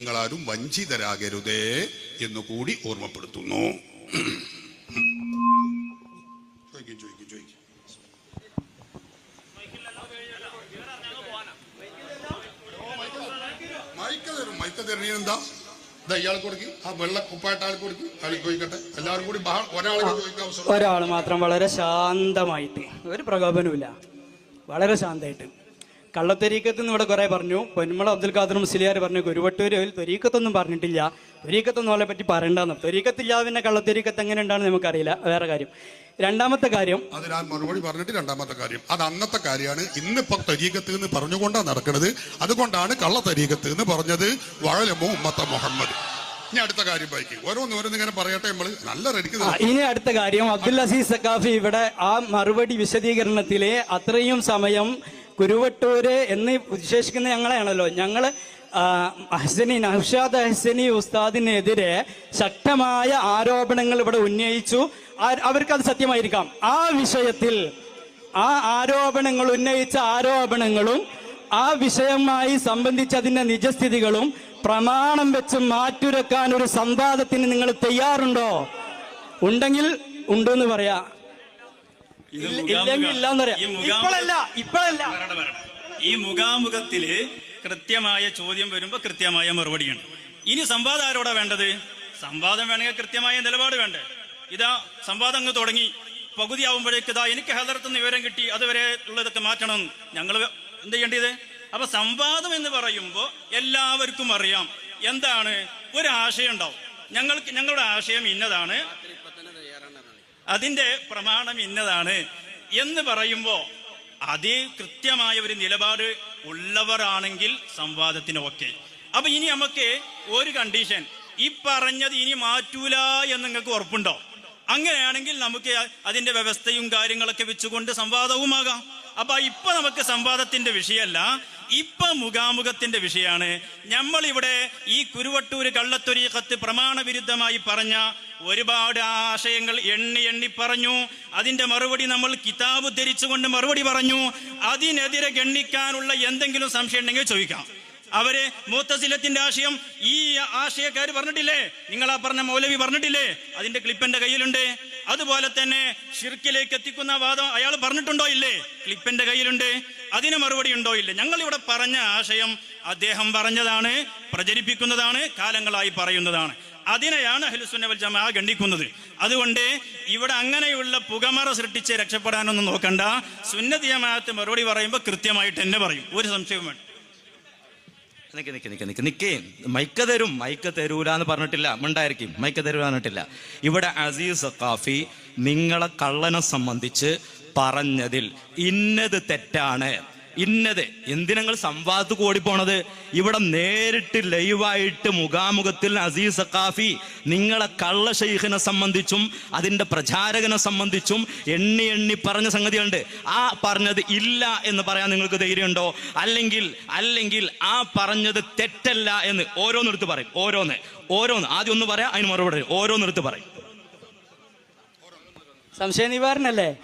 നിങ്ങളാരും വഞ്ചിതരാകരുതേ എന്ന് കൂടി ഓർമ്മപ്പെടുത്തുന്നു. ചോദിക്കും മൈക്ക മൈക്ക് ആ വെള്ള എല്ലാവരും കൂടി ഒരാൾ മാത്രം വളരെ ശാന്തമായിട്ട് ഒരു പ്രകോപനവുമില്ല. വളരെ ശാന്തമായിട്ട്. കള്ളത്തൊരീക്കത്ത് നിന്ന് ഇവിടെ കുറേ പറഞ്ഞു. പൊന്മള അബ്ദുൽ ഖാദർ മുസ്ലിയാർ പറഞ്ഞു ഗുരുവട്ടൂരിൽ തൊരീക്കത്തൊന്നും പറഞ്ഞിട്ടില്ല. തൊരീക്കത്തൊന്നും അവളെ പറ്റി പറയണ്ടെന്ന് തൊരീക്കത്തില്ലാതെ പിന്നെ കള്ളത്തൊരീക്കത്ത് എങ്ങനെ ഉണ്ടാണെന്ന് നമുക്കറിയില്ല. വേറെ കാര്യം. രണ്ടാമത്തെ കാര്യം അത് ഞാൻ മറുപടി പറഞ്ഞിട്ട് രണ്ടാമത്തെ കാര്യം. അത് അന്നത്തെ കാര്യമാണ്. ഇന്നിപ്പോ തരീകത്ത് എന്ന് പറഞ്ഞുകൊണ്ടാണ് നടക്കുന്നത് അതുകൊണ്ടാണ് കള്ള തരീകത്ത് എന്ന് പറഞ്ഞത് വഴലമോ ഉമ്മത്ത മുഹമ്മദ്. ഇനി അടുത്ത കാര്യം ബൈക്ക് ഓരോന്ന് ഓരോന്ന് ഇങ്ങനെ പറയട്ടെ നമ്മൾ. നല്ല ഇനി അടുത്ത കാര്യം. അബ്ദുൽ അസീസ് സക്കാഫി ഇവിടെ ആ മറുപടി വിശദീകരണത്തിലെ അത്രയും സമയം കുരുവട്ടൂര് എന്ന് വിശേഷിക്കുന്ന ഞങ്ങളെയാണല്ലോ. ഞങ്ങൾ ഹസനി അഹ്സനി നൌഷാദ് അഹ്സനി ഉസ്താദിനെതിരെ ശക്തമായ ആരോപണങ്ങൾ ഇവിടെ ഉന്നയിച്ചു. അവർക്ക് അത് സത്യമായിരിക്കാം. ആ വിഷയത്തിൽ ആ ആരോപണങ്ങൾ ഉന്നയിച്ച ആരോപണങ്ങളും ആ വിഷയമായി സംബന്ധിച്ച് നിജസ്ഥിതികളും പ്രമാണം വെച്ച് മാറ്റുരക്കാൻ ഒരു സംവാദത്തിന് നിങ്ങൾ തയ്യാറുണ്ടോ? ഉണ്ടെങ്കിൽ ഉണ്ടെന്ന് പറയാ. ഇല്ലെങ്കിൽ ഈ ഇപ്പോഴല്ല ഇപ്പോഴല്ല. വരട്ടെ, വരട്ടെ. ഈ മുഖാമുഖത്തിൽ കൃത്യമായ ചോദ്യം വരുമ്പോ കൃത്യമായ മറുപടിയാണ് ഇനി സംവാദം ആരോടാ വേണ്ടത്? സംവാദം വേണമെങ്കിൽ കൃത്യമായ നിലപാട് വേണ്ടേ? ഇതാ സംവാദം അങ്ങ് തുടങ്ങി. പകുതി ആവുമ്പോഴേക്ക് ഇതാ എനിക്ക് ഹദർത്തുനിന്ന് വിവരം കിട്ടി അതുവരെ ഉള്ളതൊക്കെ മാറ്റണം. ഞങ്ങൾ എന്ത് ചെയ്യേണ്ടത്? അപ്പൊ സംവാദം എന്ന് പറയുമ്പോൾ എല്ലാവർക്കും അറിയാം. എന്താണ്? ഒരു ആശയം ഉണ്ടാവും. ഞങ്ങൾക്ക് ഞങ്ങളുടെ ആശയം ഇന്നതാണ്. അതിന്റെ പ്രമാണം ഇന്നതാണ് എന്ന് പറയുമ്പോ അത് കൃത്യമായ ഒരു നിലപാട് ഉള്ളവരാണെങ്കിൽ സംവാദത്തിന് ഓക്കെ. അപ്പൊ ഇനി നമുക്ക് ഒരു കണ്ടീഷൻ ഈ പറഞ്ഞത് ഇനി മാറ്റൂല എന്ന് നിങ്ങൾക്ക് ഉറപ്പുണ്ടോ? അങ്ങനെയാണെങ്കിൽ നമുക്ക് അതിന്റെ വ്യവസ്ഥയും കാര്യങ്ങളൊക്കെ വെച്ചുകൊണ്ട് സംവാദവുമാകാം. അപ്പൊ ഇപ്പൊ നമുക്ക് സംവാദത്തിന്റെ വിഷയമല്ല ഇപ്പൊ മുഖാമുഖത്തിന്റെ വിഷയമാണ് നമ്മൾ ഇവിടെ ഈ കുരുവട്ടൂര് കള്ളത്തൊരീക്കത്ത് പ്രമാണവിരുദ്ധമായി പറഞ്ഞ ഒരുപാട് ആശയങ്ങൾ എണ്ണി എണ്ണി പറഞ്ഞു. അതിന്റെ മറുപടി നമ്മൾ കിതാബ് ധരിച്ചുകൊണ്ട് മറുപടി പറഞ്ഞു. അതിനെതിരെ ഗണ്ണിക്കാനുള്ള എന്തെങ്കിലും സംശയം ഉണ്ടെങ്കിൽ ചോദിക്കാം. അവരെ മൂത്തസിലത്തിന്റെ ആശയം ഈ ആശയക്കാർ പറഞ്ഞിട്ടില്ലേ? നിങ്ങൾ ആ പറഞ്ഞ മൗലവി പറഞ്ഞിട്ടില്ലേ? അതിന്റെ ക്ലിപ്പ് എന്റെ കയ്യിലുണ്ട്. അതുപോലെ തന്നെ ഷിർക്കിലേക്ക് എത്തിക്കുന്ന വാദം അയാൾ പറഞ്ഞിട്ടുണ്ടോ ഇല്ലേ? ക്ലിപ്പ് എന്റെ കയ്യിലുണ്ട്. അതിന് മറുപടി ഉണ്ടോ ഇല്ല? ഞങ്ങൾ ഇവിടെ പറഞ്ഞ ആശയം അദ്ദേഹം പറഞ്ഞതാണ് പ്രചരിപ്പിക്കുന്നതാണ് കാലങ്ങളായി പറയുന്നതാണ്. അതിനെയാണ് അഹ്ലുസുന്നവൽ ജമാ ഖണ്ഡിക്കുന്നത്. അതുകൊണ്ട് ഇവിടെ അങ്ങനെയുള്ള പുകമറ സൃഷ്ടിച്ച് രക്ഷപ്പെടാനൊന്നും നോക്കണ്ട. സുന്നതി ജമാഅത്ത് മറുപടി പറയുമ്പോൾ കൃത്യമായിട്ട് എന്നെ പറയും. ഒരു സംശയവും വേണ്ട. നിക്ക് നിക്ക് നിക്ക് നിക്ക് നിക്കേ. മൈക്ക തരും മൈക്ക തരൂല എന്ന് പറഞ്ഞിട്ടില്ല. മിണ്ടായിരിക്കും. മൈക്ക തരൂല പറഞ്ഞിട്ടില്ല. ഇവിടെ അസീസ് ഖാഫി നിങ്ങളെ കള്ളനെ സംബന്ധിച്ച് പറഞ്ഞതിൽ ഇന്നത് തെറ്റാണ്. ഇന്നത് എന്തിനങ്ങൾ സംവാദത്ത് കൂടി പോണത്? ഇവിടെ നേരിട്ട് ലൈവായിട്ട് മുഖാമുഖത്തിൽ അസീസ് സക്കാഫി നിങ്ങളെ കള്ള ഷെയ്ഖിനെ സംബന്ധിച്ചും അതിന്റെ പ്രചാരകനെ സംബന്ധിച്ചും എണ്ണി എണ്ണി പറഞ്ഞ സംഗതിയുണ്ട്. ആ പറഞ്ഞത് ഇല്ല എന്ന് പറയാൻ നിങ്ങൾക്ക് ധൈര്യമുണ്ടോ? അല്ലെങ്കിൽ അല്ലെങ്കിൽ ആ പറഞ്ഞത് തെറ്റല്ല എന്ന് ഓരോന്നെടുത്ത് പറയും. ഓരോന്ന്. ഓരോന്ന്. ആദ്യം ഒന്ന് പറയാം അതിന് മറുപടി പറയും. ഓരോന്നെടുത്ത് പറയും. സംശയ നിവാരണല്ലേ?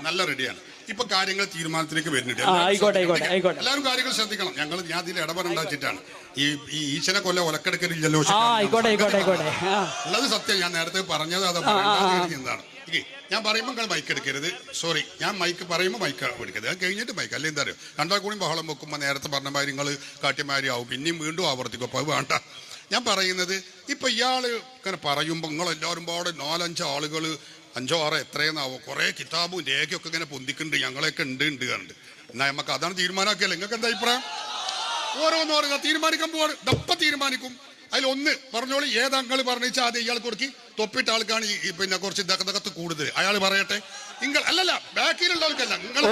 നല്ല റെഡിയാണ്. ഇപ്പൊ കാര്യങ്ങൾ തീരുമാനത്തിലേക്ക് വരുന്നുണ്ട്. ആയിക്കോട്ടെ, ആയിക്കോട്ടെ, ആയിക്കോട്ടെ. എല്ലാവരും കാര്യങ്ങൾ ശ്രദ്ധിക്കണം. ഞങ്ങൾ ഞാൻ ഇതിൽ ഇടപെടണ്ടാച്ചിട്ടാണ് ഈ ഈ ഈശനെ കൊല്ല ഒലക്കെടുക്കലില്ലല്ലോ ആ ആയിക്കോട്ടെ ആയിക്കോട്ടെ ആയിക്കോട്ടെ. ആ. ഉള്ളത് സത്യം. ഞാൻ നേരത്തെ പറഞ്ഞത് അത് എന്താണ്. ഞാൻ പറയുമ്പോൾ നിങ്ങൾ മൈക്ക് എടുക്കരുത്. സോറി ഞാൻ മൈക്ക് പറയുമ്പോൾ മൈക്ക് എടുക്കരുത്. അത് കഴിഞ്ഞിട്ട് മൈക്ക് അല്ലേ എന്താ അറിയോ? രണ്ടാൾ കൂടി ബഹളം വെക്കുമ്പോൾ നേരത്തെ പറഞ്ഞ മാതിരി നിങ്ങൾ കാട്ടിമാരി ആവും. പിന്നെയും വീണ്ടും ആവർത്തിക്കും. അപ്പോൾ അത് വേണ്ട. ഞാൻ പറയുന്നത് ഇപ്പൊ ഇയാൾ ഇങ്ങനെ പറയുമ്പോൾ നിങ്ങൾ എല്ലാവരും പാടെ നാലഞ്ച് ആളുകൾ അഞ്ചോ ആറോ എത്രയെന്നാവോ. കുറേ കിതാബും രേഖയൊക്കെ ഇങ്ങനെ പൊന്തിക്കുന്നുണ്ട്. ഞങ്ങളെയൊക്കെ ഉണ്ട് ഉണ്ട് കണ്ട് എന്നാൽ നമുക്ക് അതാണ് തീരുമാനമാക്കിയല്ലേ നിങ്ങൾക്ക് എന്താ അഭിപ്രായം? ഓരോന്ന് പറയുക തീരുമാനിക്കാൻ പോവാണ്. ദപ്പ തീരുമാനിക്കും. അതിൽ ഒന്ന് പറഞ്ഞോളി ഏത് അങ്ങൾ പറഞ്ഞാൽ ആദ്യം ഇയാൾ കൊടുക്കി. തൊപ്പിട്ട ആൾക്കാണ് ഈ- പിന്നെ കുറച്ച് ദഗദഗത്ത് കൂടുതൽ. അയാൾ പറയട്ടെ. നിങ്ങൾ അല്ലല്ല ബാക്കിലുള്ളവർക്കല്ല നിങ്ങൾ.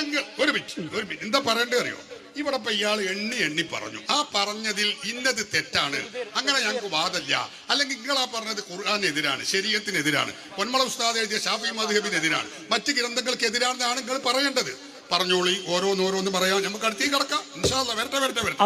നിങ്ങൾ ഒരു മിനിറ്റ് ഒരു മിനിറ്റ്. എന്താ പറയണ്ടേ അറിയോ? ഇവിടെ ഇപ്പൊ ഇയാൾ എണ്ണി എണ്ണി പറഞ്ഞു. ആ പറഞ്ഞതിൽ ഇന്നത് തെറ്റാണ്. അങ്ങനെ ഞങ്ങൾക്ക് വാദമില്ല. അല്ലെങ്കിൽ നിങ്ങൾ ആ പറഞ്ഞത് ഖുർആാനെതിരാണ് ശരീരത്തിനെതിരാണ് പൊന്മള ഉസ്താദ് എഴുതിയ ഷാഫി മധുഹബിനെതിരാണ് മറ്റ് ഗ്രന്ഥങ്ങൾക്ക് എതിരാണെന്നാണ് നിങ്ങൾ പറയേണ്ടത്. പറഞ്ഞോളി ഓരോന്നോരോന്ന് പറയാം. നമുക്ക് അടുത്തേക്ക് കിടക്കാം. വരട്ടെ വരട്ടെ വരട്ടെ.